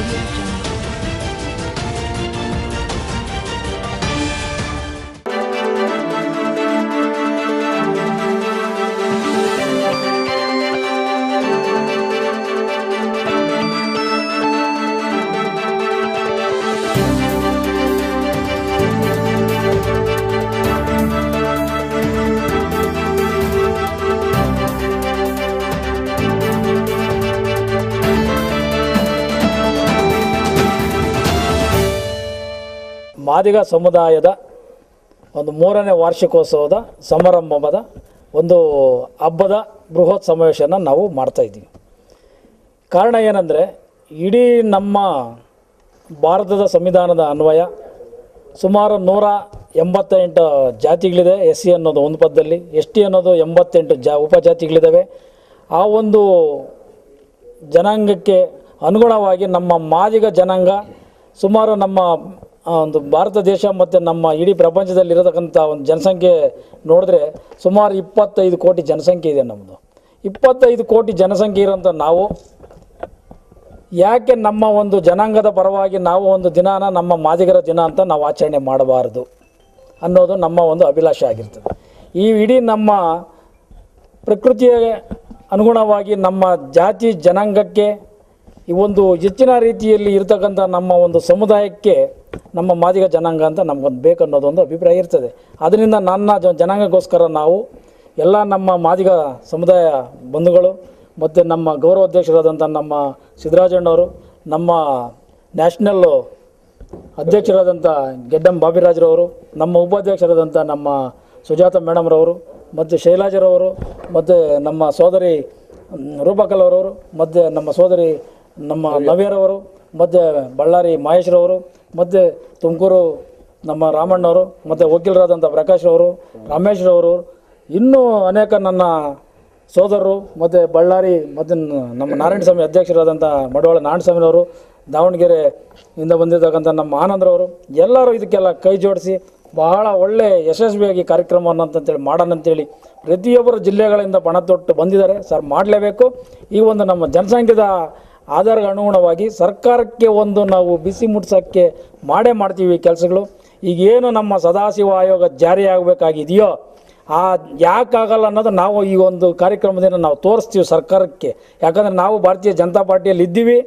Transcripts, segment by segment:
Audio Jungle. Madiga ಸಮುದಾಯದ ಒಂದು ಮೂರನೇ ವಾರ್ಷಿಕೋತ್ಸವದ ಸಮಾರಂಭದ ಒಂದು ಹಬ್ಬದ ಬೃಹತ್ ಸಮಾವೇಶನ ನಾವು ಮಾಡ್ತಾ ಇದ್ದೀವಿ. ಕಾರಣ ಏನಂದರೆ, ಇಡೀ ನಮ್ಮ ಭಾರತದ ಸಂವಿಧಾನದ ಅನ್ವಯ ಸುಮಾರು ನೂರ ಎಂಬತ್ತೆಂಟು ಜಾತಿಗಳಿದೆ ಎಸ್ ಸಿ ಅನ್ನೋದು ಒಂದು ಪದದಲ್ಲಿ ಎಸ್ ಟಿ ಅನ್ನೋದು ಎಂಬತ್ತೆಂಟು ಜಾ ಉಪಜಾತಿಗಳಿದ್ದಾವೆ ಆ ಒಂದು ಜನಾಂಗಕ್ಕೆ ಅನುಗುಣವಾಗಿ ನಮ್ಮ ಮಾದಿಗ ಜನಾಂಗ ಸುಮಾರು ನಮ್ಮ ಒಂದು ಭಾರತ ದೇಶ ಮತ್ತು ನಮ್ಮ ಇಡೀ ಪ್ರಪಂಚದಲ್ಲಿ ಇರತಕ್ಕಂಥ ಒಂದು ಜನಸಂಖ್ಯೆ ನೋಡಿದ್ರೆ ಸುಮಾರು ಇಪ್ಪತ್ತೈದು ಕೋಟಿ ಜನಸಂಖ್ಯೆ ಇದೆ ನಮ್ಮದು ಇಪ್ಪತ್ತೈದು ಕೋಟಿ ಜನಸಂಖ್ಯೆ ಇರೋಂಥ ನಾವು, ಯಾಕೆ ನಮ್ಮ ಒಂದು ಜನಾಂಗದ ಪರವಾಗಿ ನಾವು ಒಂದು ದಿನಾನ ನಮ್ಮ ಮಾದಿಗರ ದಿನ ಅಂತ ನಾವು ಆಚರಣೆ ಮಾಡಬಾರದು ಅನ್ನೋದು ನಮ್ಮ ಒಂದು ಅಭಿಲಾಷೆ ಆಗಿರ್ತದೆ. ಈ ಇಡೀ ನಮ್ಮ ಪ್ರಕೃತಿಯ ಅನುಗುಣವಾಗಿ ನಮ್ಮ ಜಾತಿ ಜನಾಂಗಕ್ಕೆ ಈ ಒಂದು ಹೆಚ್ಚಿನ ರೀತಿಯಲ್ಲಿ ಇರತಕ್ಕಂಥ ನಮ್ಮ ಒಂದು ಸಮುದಾಯಕ್ಕೆ ನಮ್ಮ ಮಾದಿಗ ಜನಾಂಗ ಅಂತ ನಮಗೊಂದು ಬೇಕನ್ನೋದು ಒಂದು ಅಭಿಪ್ರಾಯ ಇರ್ತದೆ. ಅದರಿಂದ ನನ್ನ ಜನಾಂಗಕ್ಕೋಸ್ಕರ ನಾವು ಎಲ್ಲ ನಮ್ಮ ಮಾದಿಗ ಸಮುದಾಯ ಬಂಧುಗಳು ಮತ್ತು ನಮ್ಮ ಗೌರವಾಧ್ಯಕ್ಷರಾದಂಥ ನಮ್ಮ ಸಿದ್ದರಾಜಣ್ಣವರು ನಮ್ಮ ನ್ಯಾಷನಲ್ಲು ಅಧ್ಯಕ್ಷರಾದಂಥ ಗೆಡ್ಡಂ ಬಾಬಿರಾಜ್ರವರು ನಮ್ಮ ಉಪಾಧ್ಯಕ್ಷರಾದಂಥ ನಮ್ಮ ಸುಜಾತ ಮೇಡಮ್ರವರು ಮತ್ತು ಶೈಲಾಜರವರು ಮತ್ತು ನಮ್ಮ ಸೋದರಿ ರೂಪಕಲ್ ಅವರವರು, ಮತ್ತು ನಮ್ಮ ಸೋದರಿ ನಮ್ಮ ನವ್ಯರವರು ಮತ್ತು ಬಳ್ಳಾರಿ ಮಹೇಶ್ರವರು ಮತ್ತು ತುಮಕೂರು ನಮ್ಮ ರಾಮಣ್ಣವರು ಮತ್ತು ವಕೀಲರಾದಂಥ ಪ್ರಕಾಶ್ರವರು ರಮೇಶ್ರವರು ಇನ್ನೂ ಅನೇಕ ನನ್ನ ಸೋದರರು ಮತ್ತು ಬಳ್ಳಾರಿ ಮತ್ತು ನಮ್ಮ ನಾರಾಯಣ ಸ್ವಾಮಿ ಅಧ್ಯಕ್ಷರಾದಂಥ ಮಡವಾಳ ನಾರಾಯಣಸ್ವಾಮಿನವರು ದಾವಣಗೆರೆ ಇಂದ ಬಂದಿರ್ತಕ್ಕಂಥ ನಮ್ಮ ಆನಂದ್ರವರು ಎಲ್ಲರೂ ಇದಕ್ಕೆಲ್ಲ ಕೈ ಜೋಡಿಸಿ ಬಹಳ ಒಳ್ಳೆ ಯಶಸ್ವಿಯಾಗಿ ಕಾರ್ಯಕ್ರಮವನ್ನು ಅಂತಂತೇಳಿ ಮಾಡೋಣ ಅಂತೇಳಿ ಪ್ರತಿಯೊಬ್ಬರು ಜಿಲ್ಲೆಗಳಿಂದ ಪಣ ತೊಟ್ಟು ಬಂದಿದ್ದಾರೆ. ಸರ್, ಮಾಡಲೇಬೇಕು. ಈ ಒಂದು ನಮ್ಮ ಜನಸಂಖ್ಯೆದ ಆಧಾರಕ್ಕೆ ಅನುಗುಣವಾಗಿ ಸರ್ಕಾರಕ್ಕೆ ಒಂದು ನಾವು ಬಿಸಿ ಮುಟ್ಸೋಕ್ಕೆ ಮಾಡೇ ಮಾಡ್ತೀವಿ ಕೆಲಸಗಳು. ಈಗೇನು ನಮ್ಮ ಸದಾಶಿವ ಆಯೋಗ ಜಾರಿ ಆಗಬೇಕಾಗಿದೆಯೋ, ಆ ಯಾಕಾಗಲ್ಲ ಅನ್ನೋದು ನಾವು ಈ ಒಂದು ಕಾರ್ಯಕ್ರಮದಿಂದ ನಾವು ತೋರಿಸ್ತೀವಿ ಸರ್ಕಾರಕ್ಕೆ. ಯಾಕಂದರೆ ನಾವು ಭಾರತೀಯ ಜನತಾ ಪಾರ್ಟಿಯಲ್ಲಿ ಇದ್ದೀವಿ.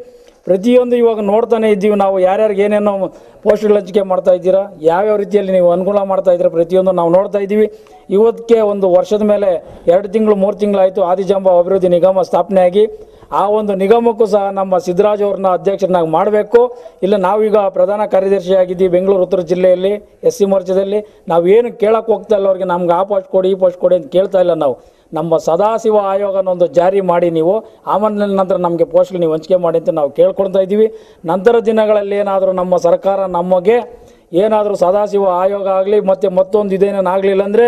ಪ್ರತಿಯೊಂದು ಇವಾಗ ನೋಡ್ತಾನೆ ಇದ್ದೀವಿ ನಾವು, ಯಾರ್ಯಾರಿಗೆ ಏನೇನೋ ಪೋಸ್ಟ್ಗಳು ಹಂಚಿಕೆ ಮಾಡ್ತಾ ಇದ್ದೀರಾ, ಯಾವ್ಯಾವ ರೀತಿಯಲ್ಲಿ ನೀವು ಅನುಕೂಲ ಮಾಡ್ತಾ ಇದ್ದೀರಾ ಪ್ರತಿಯೊಂದು ನಾವು ನೋಡ್ತಾ ಇದ್ದೀವಿ. ಇವತ್ತಿಗೆ ಒಂದು ವರ್ಷದ ಮೇಲೆ ಎರಡು ತಿಂಗಳು, ಮೂರು ತಿಂಗಳಾಯಿತು ಆದಿಜಾಂಬ ಅಭಿವೃದ್ಧಿ ನಿಗಮ ಸ್ಥಾಪನೆ ಆಗಿ ಆ ಒಂದು ನಿಗಮಕ್ಕೂ ಸಹ ನಮ್ಮ ಸಿದ್ದರಾಜ್ ಅವ್ರನ್ನ ಅಧ್ಯಕ್ಷರನ್ನಾಗಿ ಮಾಡಬೇಕು. ಇಲ್ಲ ನಾವೀಗ ಪ್ರಧಾನ ಕಾರ್ಯದರ್ಶಿಯಾಗಿದ್ದೀವಿ ಬೆಂಗಳೂರು, ಉತ್ತರ ಜಿಲ್ಲೆಯಲ್ಲಿ ಎಸ್ ಸಿ ಮೋರ್ಚಾದಲ್ಲಿ. ನಾವು ಏನು ಕೇಳಕ್ಕೆ ಹೋಗ್ತಾ ಇಲ್ಲ ಅವ್ರಿಗೆ, ನಮ್ಗೆ ಆ ಪೋಸ್ಟ್ ಕೊಡಿ, ಈ ಪೋಸ್ಟ್ ಕೊಡಿ ಅಂತ ಕೇಳ್ತಾ ಇಲ್ಲ ನಾವು. ನಮ್ಮ ಸದಾಶಿವ ಆಯೋಗನ ಒಂದು ಜಾರಿ ಮಾಡಿ ನೀವು ಆಮೇಲೆ ನಂತರ ನಮಗೆ ಪೋಸ್ಟ್ಗೆ ನೀವು ಹಂಚಿಕೆ ಮಾಡಿ ಅಂತ ನಾವು ಕೇಳ್ಕೊಳ್ತಾ ಇದ್ದೀವಿ. ನಂತರ ದಿನಗಳಲ್ಲಿ ಏನಾದರೂ ನಮ್ಮ ಸರ್ಕಾರ ನಮಗೆ ಏನಾದರೂ ಸದಾಶಿವ ಆಯೋಗ ಆಗಲಿ, ಮತ್ತು ಮತ್ತೊಂದು ಇದೇನೇನು ಆಗಲಿಲ್ಲ ಅಂದರೆ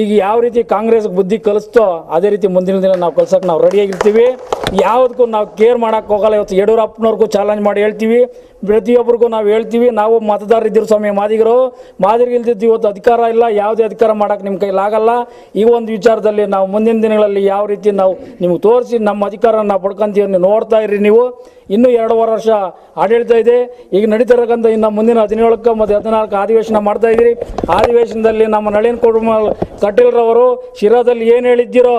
ಈಗ ಯಾವ ರೀತಿ ಕಾಂಗ್ರೆಸ್ ಬುದ್ಧಿ ಕಲಿಸ್ತೋ ಅದೇ ರೀತಿ ಮುಂದಿನ ದಿನ ನಾವು ಕಲ್ಸೋಕೆ ನಾವು ರೆಡಿಯಾಗಿರ್ತೀವಿ ಯಾವುದಕ್ಕೂ ನಾವು ಕೇರ್ ಮಾಡೋಕ್ಕೆ ಹೋಗಲ್ಲ. ಇವತ್ತು ಯಡಿಯೂರಪ್ಪನವ್ರಿಗೂ ಚಾಲೆಂಜ್ ಮಾಡಿ ಹೇಳ್ತೀವಿ. ಪ್ರತಿಯೊಬ್ಬರಿಗೂ ನಾವು ಹೇಳ್ತೀವಿ, ನಾವು ಮತದಾರ ಇದ್ದೀವಿ ಸ್ವಾಮಿ ಮಾದಿಗರು. ಮಾದಿಗೆ ಇಲ್ದಿದ್ದು ಇವತ್ತು ಅಧಿಕಾರ ಇಲ್ಲ, ಯಾವುದೇ ಅಧಿಕಾರ ಮಾಡೋಕ್ಕೆ ನಿಮ್ಮ ಕೈಲಾಗಲ್ಲ ಈ ಒಂದು ವಿಚಾರದಲ್ಲಿ ನಾವು ಮುಂದಿನ ದಿನಗಳಲ್ಲಿ ಯಾವ ರೀತಿ ನಾವು ನಿಮ್ಗೆ ತೋರಿಸಿ ನಮ್ಮ ಅಧಿಕಾರ ನಾವು ಪಡ್ಕೊಂತೀವಿ ನೋಡ್ತಾ ಇರಿ ನೀವು. ಇನ್ನೂ ಎರಡೂವರೆ ವರ್ಷ ಆಡಳಿತ ಇದೆ. ಈಗ ನಡೀತಿರಕ್ಕಂಥ ಇನ್ನು ಮುಂದಿನ ಹದಿನೇಳಕ್ಕೆ ಮತ್ತು ಹದಿನಾಲ್ಕು ಅಧಿವೇಶನ ಮಾಡ್ತಾ ಇದ್ದೀರಿ. ಅಧಿವೇಶನದಲ್ಲಿ ನಮ್ಮ ನಳಿನ್ ಕುಟುಂಬ ಕಟೀಲ್ರವರು ಶಿರಾದಲ್ಲಿ ಏನು ಹೇಳಿದ್ದೀರೋ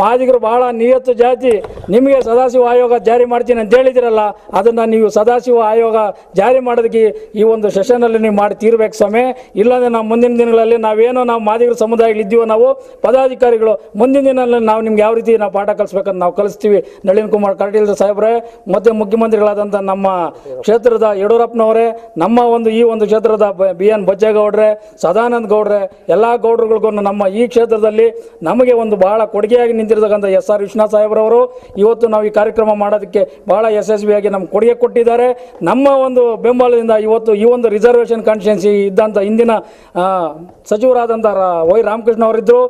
ಮಾದಿಗರು ಬಹಳ ನಿಯತ್ತು ಜಾತಿ, ನಿಮಗೆ ಸದಾಶಿವ ಆಯೋಗ ಜಾರಿ ಮಾಡ್ತೀನಿ ಅಂತ ಹೇಳಿದಿರಲ್ಲ, ಅದನ್ನು ನೀವು ಸದಾಶಿವ ಆಯೋಗ ಜಾರಿ ಮಾಡೋದಕ್ಕೆ ಈ ಒಂದು ಸೆಷನಲ್ಲಿ ನೀವು ಮಾಡಿ ತೀರ್ಬೇಕು ಸ್ವಾಮಿ. ಇಲ್ಲಾಂದರೆ ನಾವು ಮುಂದಿನ ದಿನಗಳಲ್ಲಿ ನಾವೇನೋ ನಾವು ಮಾದಿಗರ ಸಮುದಾಯಗಳಿದ್ದೀವೋ ನಾವು ಪದಾಧಿಕಾರಿಗಳು, ಮುಂದಿನ ದಿನಗಳಲ್ಲಿ ನಾವು ನಿಮ್ಗೆ ಯಾವ ರೀತಿ ನಾವು ಪಾಠ ಕಲಿಸ್ಬೇಕಂತ ನಾವು ಕಲಿಸ್ತೀವಿ. ನಳಿನ್ ಕುಮಾರ್ ಕಟೀಲ್ ಸಾಹೇಬ್ರೆ, ಮತ್ತು ಮುಖ್ಯಮಂತ್ರಿಗಳಾದಂಥ ನಮ್ಮ ಕ್ಷೇತ್ರದ ಯಡಿಯೂರಪ್ಪನವರೇ, ನಮ್ಮ ಒಂದು ಈ ಒಂದು ಕ್ಷೇತ್ರದ ಬಿ ಎನ್ ಬಜ್ಜೇಗೌಡ್ರೆ, ಸದಾನಂದ ಗೌಡ್ರೆ, ಎಲ್ಲ ಗೌಡ್ರುಗಳಿಗೂ ನಮ್ಮ ಈ ಕ್ಷೇತ್ರದಲ್ಲಿ ನಮಗೆ ಒಂದು ಬಹಳ ಕೊಡುಗೆಯಾಗಿ ನಿಂತಿರ್ತಕ್ಕಂಥ ಎಸ್ ಆರ್ ವಿಶ್ವನಾಥ್ ಸಾಹೇಬ್ರವರು ಇವತ್ತು ನಾವು ಈ ಕಾರ್ಯಕ್ರಮ ಮಾಡೋದಕ್ಕೆ ಬಹಳ ಯಶಸ್ವಿಯಾಗಿ ನಮ್ಮ ಕೊಡುಗೆ ಕೊಟ್ಟಿದ್ದಾರೆ. ನಮ್ಮ ಒಂದು ಬೆಂಬಲದಿಂದ ಇವತ್ತು ಈ ಒಂದು ರಿಸರ್ವೇಷನ್ ಕಾನ್ಸ್ಟಿಟ್ಯೂನ್ಸಿ ಇದ್ದಂಥ ಇಂದಿನ ಆ, ಸಚಿವರಾದಂಥ ವೈ ರಾಮಕೃಷ್ಣ ಅವರಿದ್ದರು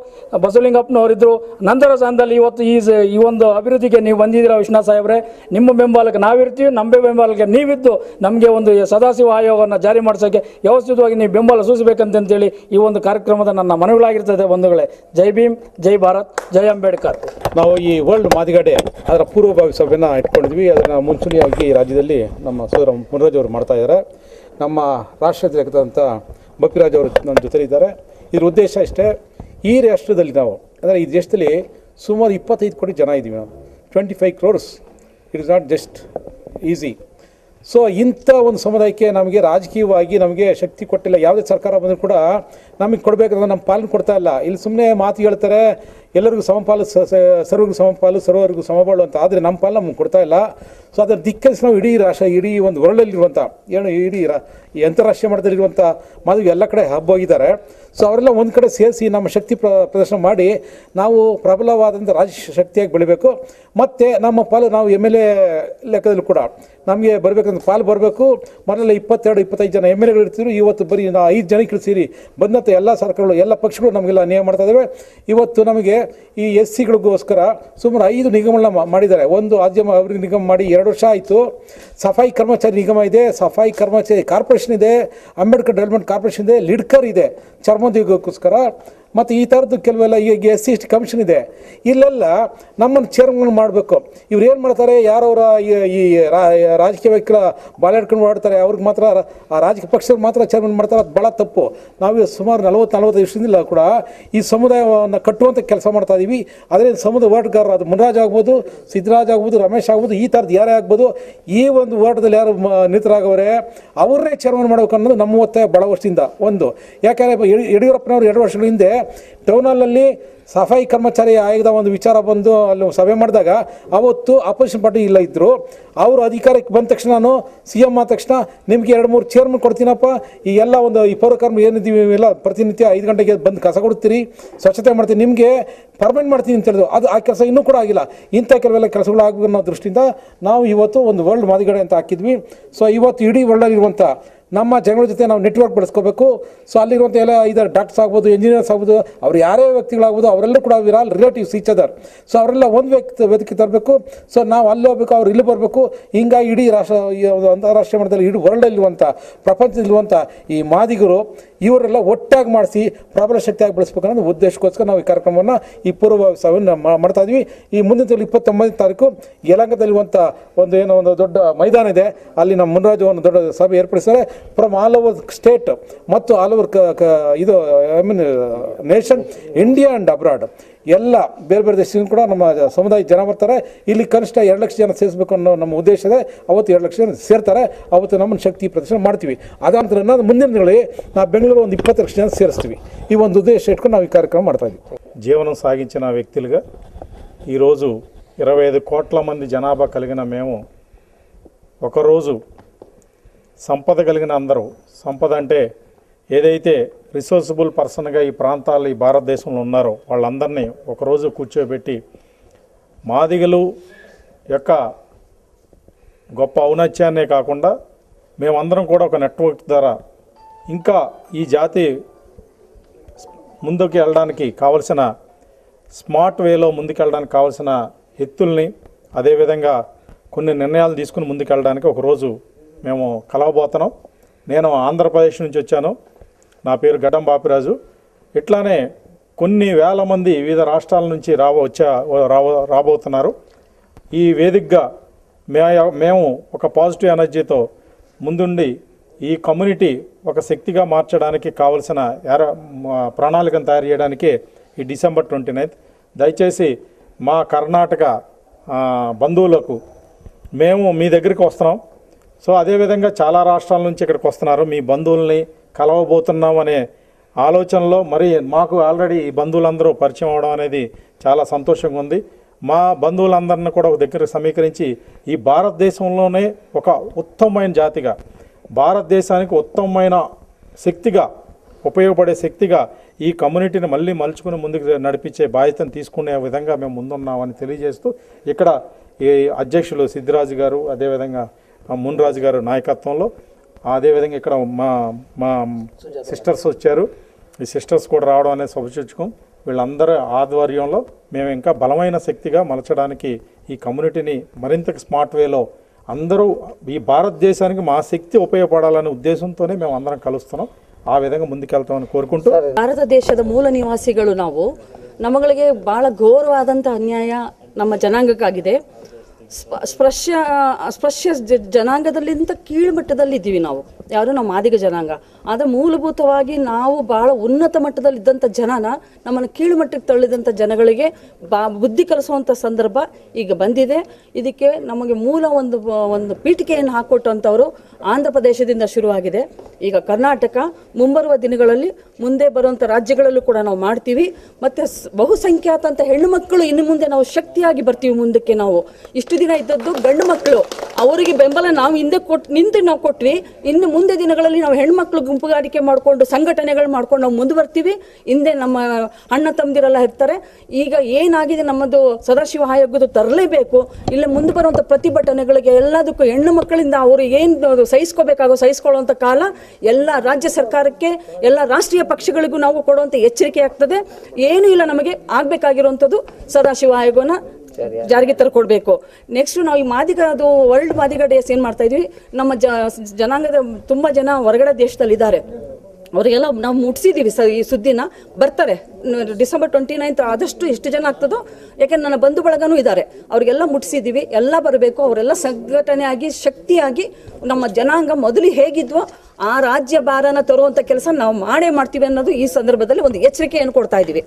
ಬಸವಲಿಂಗಪ್ಪನವರಿದ್ದರು ನಂತರ ಸ್ಥಾನದಲ್ಲಿ ಇವತ್ತು ಈ ಈ ಒಂದು ಅಭಿವೃದ್ಧಿಗೆ ನೀವು ಬಂದಿದ್ದೀರಾ ವಿಶ್ವನಾಥ್ ಸಾಹೇಬ್ರೆ? ನಿಮ್ಮ ಬೆಂಬಲಕ್ಕೆ ನಾವಿರ್ತೀವಿ ನಮ್ಮ ಬೆಂಬಲಕ್ಕೆ ನೀವಿದ್ದು ನಮಗೆ ಒಂದು ಸದಾಶಿವ ಆಯೋಗವನ್ನು ಜಾರಿ ಮಾಡಿಸೋಕ್ಕೆ ವ್ಯವಸ್ಥಿತವಾಗಿ ನೀವು ಬೆಂಬಲ ಸೂಚಿಸಬೇಕಂತೇಳಿ ಈ ಒಂದು ಕಾರ್ಯಕ್ರಮದ ನನ್ನ ಮನವಿಗಳಾಗಿರ್ತದೆ ಬಂಧುಗಳೇ. ಜೈ ಭೀಮ್ ಜೈ ಭಾರತ್ ಜೈ ಅಂಬೇಡ್ಕರ್. ಶೇಖರ್ ನಾವು ಈ ವರ್ಲ್ಡ್ ಮಾದಿಗಡೆ ಅದರ ಪೂರ್ವಭಾವಿ ಸಭೆನ ಇಟ್ಕೊಂಡಿದ್ವಿ. ಅದನ್ನು ಮುಂಚೂಣಿಯಾಗಿ ರಾಜ್ಯದಲ್ಲಿ ನಮ್ಮ ಸೋದರ ಮುನರಾಜ್ ಅವರು ಮಾಡ್ತಾ ಇದ್ದಾರೆ. ನಮ್ಮ ರಾಷ್ಟ್ರಾಧ್ಯಕ್ಷರಾದಂಥ ಬಪ್ಪಿರಾಜ್ ಅವರು ನಮ್ಮ ಜೊತೆಲಿದ್ದಾರೆ ಇದ್ರ ಉದ್ದೇಶ ಇಷ್ಟೇ, ಈ ರಾಷ್ಟ್ರದಲ್ಲಿ ನಾವು, ಅಂದರೆ ಈ ದೇಶದಲ್ಲಿ ಸುಮಾರು ಇಪ್ಪತ್ತೈದು ಕೋಟಿ ಜನ ಇದ್ದೀವಿ ನಾವು. Twenty five crores it is not just easy so ಇಂಥ ಒಂದು ಸಮುದಾಯಕ್ಕೆ ನಮಗೆ ರಾಜಕೀಯವಾಗಿ ನಮಗೆ ಶಕ್ತಿ ಕೊಟ್ಟಿಲ್ಲ. ಯಾವುದೇ ಸರ್ಕಾರ ಬಂದರೂ ಕೂಡ ನಮಗೆ ಕೊಡಬೇಕಾದ್ರೆ ನಮ್ಮ ಪಾಲನೆ ಕೊಡ್ತಾ ಇಲ್ಲ. ಇಲ್ಲಿ ಸುಮ್ಮನೆ ಮಾತು ಹೇಳ್ತಾರೆ, ಎಲ್ಲರಿಗೂ ಸಮಪಾಲು ಸರ್ವರಿಗೂ ಸಮಪಾಲು ಸರ್ವರಿಗೂ ಸಮಬಾಳು ಅಂತ. ಆದರೆ ನಮ್ಮ ಪಾಲು ನಮ್ಗೆ ಕೊಡ್ತಾ ಇಲ್ಲ. ಸೊ ಅದರ ದಿಕ್ಕಲ್ಲಿ ನಾವು ಇಡೀ ರಾಷ್ಟ್ರ, ಇಡೀ ಒಂದು ವರ್ಲ್ಡಲ್ಲಿರುವಂಥ ಏನು ಇಡೀ ರಾ, ಅಂತಾರಾಷ್ಟ್ರೀಯ ಮಟ್ಟದಲ್ಲಿರುವಂಥ ಮಾದರಿ ಎಲ್ಲ ಕಡೆ ಹಬ್ಬ ಹೋಗಿದ್ದಾರೆ ಸೊ ಅವರೆಲ್ಲ ಒಂದು ಕಡೆ ಸೇರಿಸಿ ನಮ್ಮ ಶಕ್ತಿ ಪ್ರ, ಪ್ರದರ್ಶನ ಮಾಡಿ ನಾವು ಪ್ರಬಲವಾದಂಥ ರಾಜ್ಯ ಶಕ್ತಿಯಾಗಿ ಬೆಳಿಬೇಕು. ಮತ್ತು ನಮ್ಮ ಪಾಲು, ನಾವು ಎಂ ಎಲ್ ಎ ಲೆಕ್ಕದಲ್ಲಿ ಕೂಡ ನಮಗೆ ಬರಬೇಕಂತ ಪಾಲು ಬರಬೇಕು. ಮೊದಲೆಲ್ಲ ಇಪ್ಪತ್ತೆರಡು, ಇಪ್ಪತ್ತೈದು ಜನ ಎಂ ಎಲ್ ಎಗಳು ಇರ್ತಿದ್ರು. ಇವತ್ತು ಬರೀ ನಾ ಐದು ಜನಕ್ಕೆ ಸೇರಿ ಬಂದಂಥ ಎಲ್ಲ ಸರ್ಕಾರಗಳು, ಎಲ್ಲ ಪಕ್ಷಗಳು ನಮಗೆಲ್ಲ ನಿಯಮ ಮಾಡ್ತಾ ಇದ್ದಾವೆ ಇವತ್ತು ನಮಗೆ ಈ ಎಸ್ ಸಿಗಳಿಗೋಸ್ಕರ ಸುಮಾರು ಐದು ನಿಗಮಗಳನ್ನ ಮಾಡಿದ್ದಾರೆ. ಒಂದು ಆದ್ಯಮ ಅಭಿವೃದ್ಧಿ ನಿಗಮ ಮಾಡಿ ಎರಡು ವರ್ಷ ಆಯಿತು. ಸಫಾಯಿ ಕರ್ಮಚಾರಿ ನಿಗಮ ಇದೆ, ಸಫಾಯಿ ಕರ್ಮಚಾರಿ ಕಾರ್ಪೊರೇಷನ್ ಇದೆ, ಅಂಬೇಡ್ಕರ್ ಡೆವಲಪ್ಮೆಂಟ್ ಕಾರ್ಪೊರೇಷನ್ ಇದೆ, ಲಿಡ್ಕರ್ ಇದೆ. ಚರ್ಮೋದ್ಯೋಗಕ್ಕೋಸ್ಕರ ಮತ್ತು ಈ ಥರದ್ದು ಕೆಲವೆಲ್ಲ ಈಗ S C S T commission ಇದೆ. ಇಲ್ಲೆಲ್ಲ ನಮ್ಮನ್ನು ಚೇರ್ಮನ್ ಮಾಡಬೇಕು. ಇವ್ರು ಏನು ಮಾಡ್ತಾರೆ? ಯಾರವರ ಈ- ರಾಜಕೀಯ ವ್ಯಕ್ತಿಗಳ ಬಾಲಾಡ್ಕೊಂಡು ಓಡಾಡ್ತಾರೆ, ಅವ್ರಿಗೆ ಮಾತ್ರ ಆ ರಾಜಕೀಯ ಪಕ್ಷದ ಮಾತ್ರ ಚೇರ್ಮನ್ ಮಾಡ್ತಾರೆ, ಅದು ಭಾಳ ತಪ್ಪು. ನಾವು ಸುಮಾರು ನಲವತ್ತು, ನಲವತ್ತೈದು ವರ್ಷದಿಂದ ಕೂಡ ಈ ಸಮುದಾಯವನ್ನು ಕಟ್ಟುವಂಥ ಕೆಲಸ ಮಾಡ್ತಾ ಇದ್ದೀವಿ ಆದರೆ ಸಮುದಾಯ ಹೋರಾಟಗಾರರು ಅದು ಮುನರಾಜ್ ಆಗ್ಬೋದು ಸಿದ್ದರಾಜ್ ಆಗ್ಬೋದು, ರಮೇಶ್ ಆಗ್ಬೋದು, ಈ ಥರದ್ದು ಯಾರೇ ಆಗ್ಬೋದು, ಈ ಒಂದು ಹೋರಾಟದಲ್ಲಿ ಯಾರು ಮ- ಅವರೇ ಚೇರ್ಮನ್ ಮಾಡಬೇಕು ಅನ್ನೋದು ನಮ್ಮ ಒತ್ತಾಯ ಭಾಳ ವರ್ಷದಿಂದ. ಒಂದು. ಯಾಕಂದರೆ, ಯಡಿ- ಯಡಿಯೂರಪ್ಪನವರು ಎರಡು ವರ್ಷಗಳ ಹಿಂದೆ ಟೌನ್ ಹಾಲಲ್ಲಿ ಸಫಾಯಿ ಕರ್ಮಚಾರಿ ಆಯೋಗದ ಒಂದು ವಿಚಾರ ಬಂದು ಅಲ್ಲಿ ಸಭೆ ಮಾಡಿದಾಗ ಅವತ್ತು ಆಪೋಸಿಷನ್ ಪಾರ್ಟಿ ಇಲ್ಲ ಇದ್ದರು ಅವರು ಅಧಿಕಾರಕ್ಕೆ ಬಂದ ತಕ್ಷಣ ನಾನು ಸಿ ಎಂ ಆದ ತಕ್ಷಣ ನಿಮಗೆ ಎರಡು ಮೂರು ಚೇರ್ಮನ್ ಕೊಡ್ತೀನಪ್ಪ. ಈ ಎಲ್ಲ ಒಂದು ಈ ಪೌರಕರ್ಮ ಏನಿದ್ದೀವಿ ಎಲ್ಲ ಪ್ರತಿನಿತ್ಯ ಐದು ಗಂಟೆಗೆ ಬಂದು ಕಸ ಕೊಡ್ತೀರಿ ಸ್ವಚ್ಛತೆ ಮಾಡ್ತೀನಿ ನಿಮಗೆ ಪರ್ಮನೆಂಟ್ ಮಾಡ್ತೀನಿ ಅಂತ ಹೇಳಿದ್ರು. ಅದು ಆ ಕೆಲಸ ಇನ್ನೂ ಕೂಡ ಆಗಿಲ್ಲ. ಇಂಥ ಕೆಲವೆಲ್ಲ ಕೆಲಸಗಳು ಆಗಬೇಕು ಅನ್ನೋ ದೃಷ್ಟಿಯಿಂದ ನಾವು ಇವತ್ತು ಒಂದು ವರ್ಲ್ಡ್ ಮಾದಿಗಡೆ ಅಂತ ಹಾಕಿದ್ವಿ. ಸೊ ಇವತ್ತು ಇಡೀ ವರ್ಲ್ಡಲ್ಲಿರುವಂಥ ನಮ್ಮ ಜನಗಳ ಜೊತೆ ನಾವು ನೆಟ್ವರ್ಕ್ ಬೆಳೆಸ್ಕೋಬೇಕು. ಸೊ ಅಲ್ಲಿರುವಂಥ ಎಲ್ಲ ಇದರ ಡಾಕ್ಟರ್ಸ್ ಆಗ್ಬೋದು ಇಂಜಿನಿಯರ್ಸ್ ಆಗ್ಬೋದು, ಅವ್ರು ಯಾರೇ ವ್ಯಕ್ತಿಗಳಾಗ್ಬೋದು ಅವರೆಲ್ಲರೂ ಕೂಡ were relatives each other so ಅವರೆಲ್ಲ ಒಂದು ವ್ಯಕ್ತಿ, ವೇದಿಕೆ ತರಬೇಕು. ಸೊ ನಾವು ಅಲ್ಲಿ ಹೋಗ್ಬೇಕು, ಅವ್ರು ಇಲ್ಲಿ ಬರಬೇಕು. ಹಿಂಗಾಗಿ ಇಡೀ ರಾಷ್ಟ್ರ ಅಂತಾರಾಷ್ಟ್ರೀಯ ಮಟ್ಟದಲ್ಲಿ, ಇಡೀ ವರ್ಲ್ಡಲ್ಲಿರುವಂಥ ಪ್ರಪಂಚದಲ್ಲಿರುವಂಥ ಈ ಮಾದಿಗರು, ಇವರೆಲ್ಲ ಒಟ್ಟಾಗಿ ಮಾಡಿಸಿ ಪ್ರಬಲ ಶಕ್ತಿಯಾಗಿ ಬೆಳೆಸ್ಬೇಕು ಉದ್ದೇಶಕ್ಕೋಸ್ಕರ ನಾವು ಈ ಕಾರ್ಯಕ್ರಮವನ್ನು ಈ ಪೂರ್ವ ಸಭೆಯನ್ನು ಮಾಡ್ತಾ ಇದ್ವಿ. ಈ ಮುಂದಿನ ತಿಂಗಳು ಇಪ್ಪತ್ತೊಂಬತ್ತನೇ ತಾರೀಕು ಯಲಂಗದಲ್ಲಿರುವಂಥ ಒಂದು ಏನೋ ಒಂದು ದೊಡ್ಡ ಮೈದಾನ ಇದೆ. ಅಲ್ಲಿ ನಮ್ಮ ಮುನ್ರಾಜು ಒಂದು ದೊಡ್ಡ ಸಭೆ ಏರ್ಪಡಿಸ್ತಾರೆ. ಫ್ರಮ್ ಆಲ್ ಓವರ್ ಸ್ಟೇಟ್ ಮತ್ತು ಆಲ್ ಓವರ್ ಇದು I mean nation India and abroad ಎಲ್ಲ ಬೇರೆ ಬೇರೆ ದೇಶದಿಂದ ಕೂಡ ನಮ್ಮ ಸಮುದಾಯ ಜನ ಬರ್ತಾರೆ. ಇಲ್ಲಿ ಕನಿಷ್ಠ ಎರಡು ಲಕ್ಷ ಜನ ಸೇರಿಸಬೇಕು ಅನ್ನೋ ನಮ್ಮ ಉದ್ದೇಶ ಇದೆ. ಅವತ್ತು ಎರಡು ಲಕ್ಷ ಜನ ಸೇರ್ತಾರೆ. ಅವತ್ತು ನಮ್ಮನ್ನು ಶಕ್ತಿ ಪ್ರದರ್ಶನ ಮಾಡ್ತೀವಿ. ಅದಾದ ಮುಂದಿನ ದಿನಗಳಲ್ಲಿ ನಾವು ಬೆಂಗಳೂರು ಒಂದು ಇಪ್ಪತ್ತು ಲಕ್ಷ ಜನ ಸೇರಿಸ್ತೀವಿ. ಈ ಒಂದು ಉದ್ದೇಶ ಇಟ್ಕೊಂಡು ನಾವು ಈ కార్యక్రమం మాట్లాడుతుంది ಜೀವನ సాగించిన వ్యక్తులుగా ఈరోజు ఇరవై ಇರವೈದು ಕೋಟ್ಲ ಮಂದಿ ಜನಾಭ ಕಲಗಿನ ಮೇವು. ఒకరోజు సంపద కలిగిన అందరూ సంపద అంటే ఏదైతే రిసోర్సబుల్ పర్సన్గా ఈ ప్రాంతాలు ఈ భారతదేశంలో ఉన్నారో వాళ్ళందరినీ ఒకరోజు కూర్చోబెట్టి మాదిగలు యొక్క గొప్ప ఔన్నత్యాన్నే కాకుండా మేమందరం కూడా ఒక నెట్వర్క్ ద్వారా ఇంకా ఈ జాతి ముందుకు వెళ్ళడానికి కావలసిన స్మార్ట్ వేలో ముందుకెళ్ళడానికి కావలసిన ఎత్తుల్ని అదేవిధంగా కొన్ని నిర్ణయాలు తీసుకుని ముందుకెళ్ళడానికి ఒకరోజు మేము కలవబోతున్నాం. నేను ఆంధ్రప్రదేశ్ నుంచి వచ్చాను. నా పేరు గడ్డం బాపిరాజు. ఇట్లానే కొన్ని వేల మంది వివిధ రాష్ట్రాల నుంచి రాబో వచ్చా రాబో రాబోతున్నారు. ఈ వేదికగా మే మేము ఒక పాజిటివ్ ఎనర్జీతో ముందుండి ఈ కమ్యూనిటీ ఒక శక్తిగా మార్చడానికి కావలసిన ఎర ప్రణాళికను తయారు చేయడానికి ఈ డిసెంబర్ ట్వంటీ నైన్త్. దయచేసి మా కర్ణాటక బంధువులకు మేము మీ దగ్గరికి వస్తున్నాం. సో అదేవిధంగా చాలా రాష్ట్రాల నుంచి ఇక్కడికి వస్తున్నారు. మీ బంధువుల్ని కలవబోతున్నాం అనే ఆలోచనలో మరి మాకు ఆల్రెడీ ఈ బంధువులందరూ పరిచయం అవడం అనేది చాలా సంతోషంగా ఉంది. మా బంధువులందరిని కూడా ఒక దగ్గర సమీకరించి ఈ భారతదేశంలోనే ఒక ఉత్తమమైన జాతిగా భారతదేశానికి ఉత్తమమైన శక్తిగా ఉపయోగపడే శక్తిగా ఈ కమ్యూనిటీని మళ్ళీ మలుచుకుని ముందుకు నడిపించే బాధ్యతను తీసుకునే విధంగా మేము ముందున్నామని తెలియజేస్తూ ఇక్కడ ఈ అధ్యక్షులు సిద్ధిరాజు గారు అదేవిధంగా మున్రాజు గారు నాయకత్వంలో అదేవిధంగా ఇక్కడ మా మా సిస్టర్స్ వచ్చారు ఈ సిస్టర్స్ కూడా రావడం అనేది శుభసూచకం వీళ్ళందరి ఆధ్వర్యంలో మేము ఇంకా బలమైన శక్తిగా మలచడానికి ఈ కమ్యూనిటీని మరింత స్మార్ట్ వేలో అందరూ ఈ భారతదేశానికి మా శక్తి ఉపయోగపడాలనే ఉద్దేశంతోనే మేము అందరం కలుస్తున్నాం ఆ విధంగా ముందుకెళ్తామని కోరుకుంటూ ಭಾರತ ದೇಶದ ಮೂಲ ನಿವಾಸಿಗಳು ನಾವು ನಮ್ಮಗಳಿಗೆ ಬಹಳ ಘೋರವಾದಂಥ ಅನ್ಯಾಯ ನಮ್ಮ ಜನಾಂಗಕ್ಕಾಗಿದೆ ಸ್ಪ ಸ್ಪರ್ಶ ಸ್ಪೃಶ್ಯ ಜ- ಇದ್ದೀವಿ ಕೀಳುಮಟ್ಟದಲ್ಲಿದ್ದೀವಿ ನಾವು. ಯಾರು ನಮ್ಮ ಮಾದಿಗ ಜನಾಂಗ. ಆದರೆ ಮೂಲಭೂತವಾಗಿ ನಾವು ಬಹಳ ಉನ್ನತ ಮಟ್ಟದಲ್ಲಿದ್ದಂಥ ಜನನ ನಮ್ಮನ್ನು ಕೀಳುಮಟ್ಟಕ್ಕೆ ತಳ್ಳಿದಂಥ ಜನಗಳಿಗೆ ಬಾ, ಬುದ್ಧಿ ಕಲಿಸುವಂಥ ಸಂದರ್ಭ ಈಗ ಬಂದಿದೆ. ಇದಕ್ಕೆ ನಮಗೆ ಮೂಲ ಒಂದು ಒಂದು ಪೀಠಿಕೆಯನ್ನು ಹಾಕ್ಕೊಟ್ಟಂಥವರು ಆಂಧ್ರ ಪ್ರದೇಶದಿಂದ ಶುರುವಾಗಿದೆ. ಈಗ ಕರ್ನಾಟಕ ಮುಂಬರುವ ದಿನಗಳಲ್ಲಿ ಮುಂದೆ ಬರುವಂಥ ರಾಜ್ಯಗಳಲ್ಲೂ ಕೂಡ ನಾವು ಮಾಡ್ತೀವಿ. ಮತ್ತು ಬಹುಸಂಖ್ಯಾತ ಅಂತ ಹೆಣ್ಣು ಮಕ್ಕಳು ಇನ್ನು ಮುಂದೆ ನಾವು ಶಕ್ತಿಯಾಗಿ ಬರ್ತೀವಿ ಮುಂದಕ್ಕೆ ನಾವು. ಇಷ್ಟು ದಿನ ಇದ್ದದ್ದು ಗಂಡು ಮಕ್ಕಳು. ಅವರಿಗೆ ಬೆಂಬಲ ನಾವು ಹಿಂದೆ ಕೊಟ್ಟು ನಿಂತು ನಾವು ಕೊಟ್ವಿ. ಇನ್ನು ಮುಂದೆ ದಿನಗಳಲ್ಲಿ ನಾವು ಹೆಣ್ಮಕ್ಳು ಗುಂಪುಗಾರಿಕೆ ಮಾಡಿಕೊಂಡು ಸಂಘಟನೆಗಳು ಮಾಡ್ಕೊಂಡು ನಾವು ಮುಂದುವರ್ತೀವಿ. ಹಿಂದೆ ನಮ್ಮ ಅಣ್ಣ ತಮ್ಮದಿರೆಲ್ಲ ಇರ್ತಾರೆ. ಈಗ ಏನಾಗಿದೆ ನಮ್ಮದು ಸದಾಶಿವ ಆಯೋಗದ ತರಲೇಬೇಕು. ಇಲ್ಲ ಮುಂದೆ ಬರುವಂಥ ಪ್ರತಿಭಟನೆಗಳಿಗೆ ಎಲ್ಲದಕ್ಕೂ ಹೆಣ್ಣು ಮಕ್ಕಳಿಂದ ಅವರು ಏನು ಸಹಿಸ್ಕೋಬೇಕಾಗೋ ಸಹಿಸ್ಕೊಳ್ಳುವಂಥ ಕಾಲ ಎಲ್ಲ ರಾಜ್ಯ ಸರ್ಕಾರಕ್ಕೆ, ಎಲ್ಲ ರಾಷ್ಟ್ರೀಯ ಪಕ್ಷಗಳಿಗೂ ನಾವು ಕೊಡುವಂಥ ಎಚ್ಚರಿಕೆ ಆಗ್ತದೆ. ಏನೂ ಇಲ್ಲ ನಮಗೆ ಆಗಬೇಕಾಗಿರುವಂಥದ್ದು ಸದಾಶಿವ ಆಯೋಗನ ಜಾರಿಗೆ ತರ್ಕೊಡ್ಬೇಕು. ನೆಕ್ಸ್ಟ್ ನಾವು ಈ ಮಾದಿಗ ಅದು ವರ್ಲ್ಡ್ ಮಾದಿಗ ಡೇಸ್ ಏನು ಮಾಡ್ತಾ ಇದೀವಿ? ನಮ್ಮ ಜನಾಂಗದ ತುಂಬ ಜನ ಹೊರಗಡೆ ದೇಶದಲ್ಲಿ ಇದ್ದಾರೆ ಅವರಿಗೆಲ್ಲ ನಾವು ಮುಟ್ಸಿದ್ದೀವಿ ಸರ್ ಈ ಸುದ್ದಿನ. ಬರ್ತಾರೆ. ಡಿಸೆಂಬರ್ ಟ್ವೆಂಟಿ ನೈನ್ತ್ ಆದಷ್ಟು ಎಷ್ಟು ಜನ ಆಗ್ತದೋ? ಯಾಕೆಂದ್ರೆ ನನ್ನ ಬಂಧು ಬಳಗನೂ ಇದ್ದಾರೆ. ಅವರಿಗೆಲ್ಲ ಮುಟ್ಸಿದ್ದೀವಿ ಎಲ್ಲ ಬರಬೇಕು. ಅವರೆಲ್ಲ ಸಂಘಟನೆ ಆಗಿ ಶಕ್ತಿಯಾಗಿ ನಮ್ಮ ಜನಾಂಗ ಮೊದಲು ಹೇಗಿದ್ವೋ, ಆ ರಾಜ್ಯ ಭಾರನ ತರುವಂಥ ಕೆಲಸ ನಾವು ಮಾಡೇ ಮಾಡ್ತೀವಿ ಅನ್ನೋದು ಈ ಸಂದರ್ಭದಲ್ಲಿ ಒಂದು ಎಚ್ಚರಿಕೆಯನ್ನು ಕೊಡ್ತಾ ಇದ್ದೀವಿ.